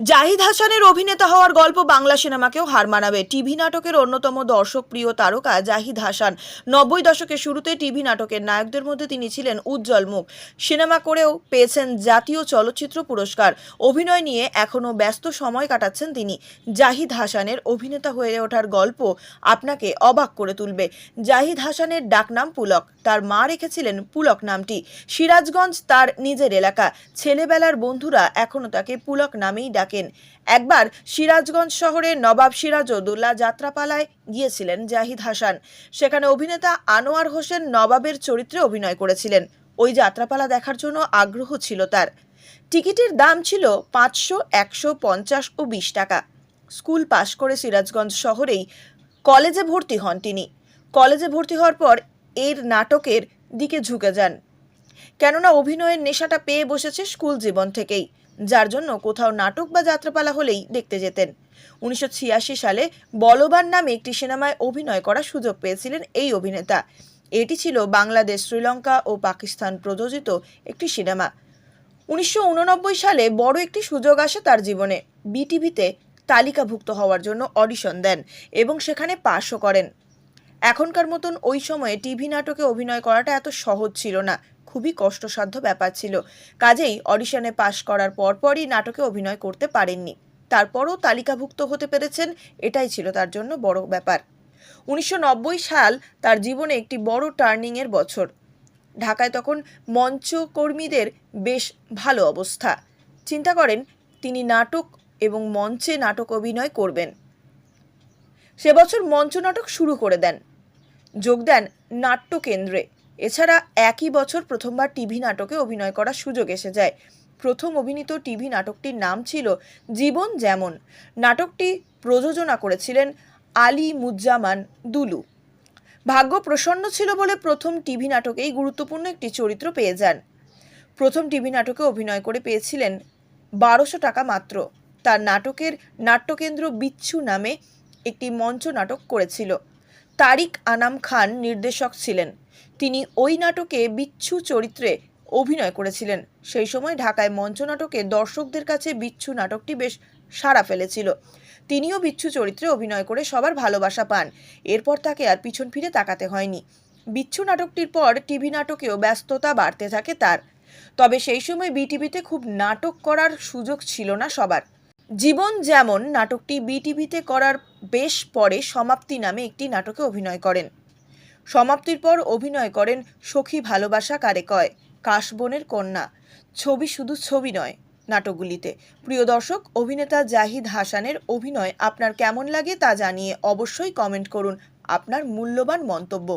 জাহিদ হাসানের অভিনেতা হওয়ার গল্প বাংলা সিনেমাকেও হার মানাবে। টিভি নাটকের অন্যতম দর্শক প্রিয় তারকা জাহিদ হাসান। নব্বই দশকের শুরুতে টিভি নাটকের নায়কদের মধ্যে তিনি ছিলেন উজ্জ্বল মুখ। সিনেমা করেও পেয়েছেন জাতীয় চলচ্চিত্র পুরস্কার। অভিনয় নিয়ে এখনও ব্যস্ত সময় কাটাচ্ছেন তিনি। জাহিদ হাসানের অভিনেতা হয়ে ওঠার গল্প আপনাকে অবাক করে তুলবে। জাহিদ হাসানের ডাকনাম পুলক। তার মা রেখেছিলেন পুলক নামটি। সিরাজগঞ্জ তার নিজের এলাকা। ছেলেবেলার বন্ধুরা এখনও তাকে পুলক নামেই ডাকেন একবার সিরাজগঞ্জ শহরে নবাব সিরাজউদ্দৌলা যাত্রাপালায় গিয়েছিলেন জাহিদ হাসান। সেখানে অভিনেতা আনোয়ার হোসেন নবাবের চরিত্রে অভিনয় করেছিলেন। ওই যাত্রাপালা দেখার জন্য আগ্রহ ছিল তার। টিকিটের দাম ছিল পাঁচশো, একশো, পঞ্চাশ ও বিশ টাকা। স্কুল পাশ করে সিরাজগঞ্জ শহরেই কলেজে ভর্তি হন তিনি। কলেজে ভর্তি হওয়ার পর এর নাটকের দিকে ঝুঁকে যান। কেননা অভিনয়ের নেশাটা পেয়ে বসেছে স্কুল জীবন থেকেই। যার জন্য কোথাও নাটক বা যাত্রাপালা হলেই দেখতে যেতেন। উনিশশো ছিয়াশি সালে বলবান নামে একটি সিনেমায় অভিনয় করার সুযোগ পেয়েছিলেন এই অভিনেতা। এটি ছিল বাংলাদেশ, শ্রীলঙ্কা ও পাকিস্তান প্রযোজিত একটি সিনেমা। উনিশশো উননব্বই সালে বড় একটি সুযোগ আসে তার জীবনে। বিটিভিতে তালিকাভুক্ত হওয়ার জন্য অডিশন দেন এবং সেখানে পাশও করেন। এখনকার মতন ওই সময়ে টিভি নাটকে অভিনয় করাটা এত সহজ ছিল না। খুবই কষ্টসাধ্য ব্যাপার ছিল। কাজেই অডিশনে পাশ করার পরপরই নাটকে অভিনয় করতে পারেননি। তারপরও তালিকাভুক্ত হতে পেরেছেন, এটাই ছিল তার জন্য বড় ব্যাপার। উনিশশো নব্বই সাল তার জীবনে একটি বড় টার্নিংয়ের বছর। ঢাকায় তখন মঞ্চকর্মীদের বেশ ভালো অবস্থা। চিন্তা করেন, তিনি নাটক এবং মঞ্চে নাটক অভিনয় করবেন। সে বছর মঞ্চনাটক শুরু করে দেন। যোগ দেন নাট্যকেন্দ্রে এছাড়া একই বছর প্রথমবার টিভি নাটকে অভিনয় করার সুযোগ এসে যায়। প্রথম অভিনীত টিভি নাটকটির নাম ছিল জীবন যেমন। নাটকটি প্রযোজনা করেছিলেন আলী মুজ্জামান দুলু। ভাগ্য প্রসন্ন ছিল বলে প্রথম টিভি নাটকেই গুরুত্বপূর্ণ একটি চরিত্র পেয়ে যান। প্রথম টিভি নাটকে অভিনয় করে পেয়েছিলেন বারোশো টাকা মাত্র। তার নাটকের নাট্যকেন্দ্র বিচ্ছু নামে একটি মঞ্চ নাটক করেছিল। তারিক আনাম খান নির্দেশক ছিলেন। তিনি ওই নাটকে বিচ্ছু চরিত্রে অভিনয় করেছিলেন। সেই সময় ঢাকায় মঞ্চ নাটকে দর্শকদের কাছে বিচ্ছু নাটকটি বেশ সাড়া ফেলেছিল। তিনিও বিচ্ছু চরিত্রে অভিনয় করে সবার ভালোবাসা পান। এরপর তাকে আর পিছন ফিরে তাকাতে হয়নি। বিচ্ছু নাটকটির পর টিভি নাটকেও ব্যস্ততা বাড়তে থাকে তার। তবে সেই সময় বিটিভিতে খুব নাটক করার সুযোগ ছিল না সবার। জীবন যেমন নাটকটি বিটিভিতে করার বেশ পরে সমাপ্তি নামে একটি নাটকে অভিনয় করেন। সমাপ্তির পর অভিনয় করেন সখী ভালোবাসা কারে কয়, কাশবনের কন্যা। ছবি শুধু ছবি নয়, নাটকগুলিতে। প্রিয় দর্শক, অভিনেতা জাহিদ হাসানের অভিনয় আপনার কেমন লাগে তা জানিয়ে অবশ্যই কমেন্ট করুন। আপনার মূল্যবান মন্তব্য।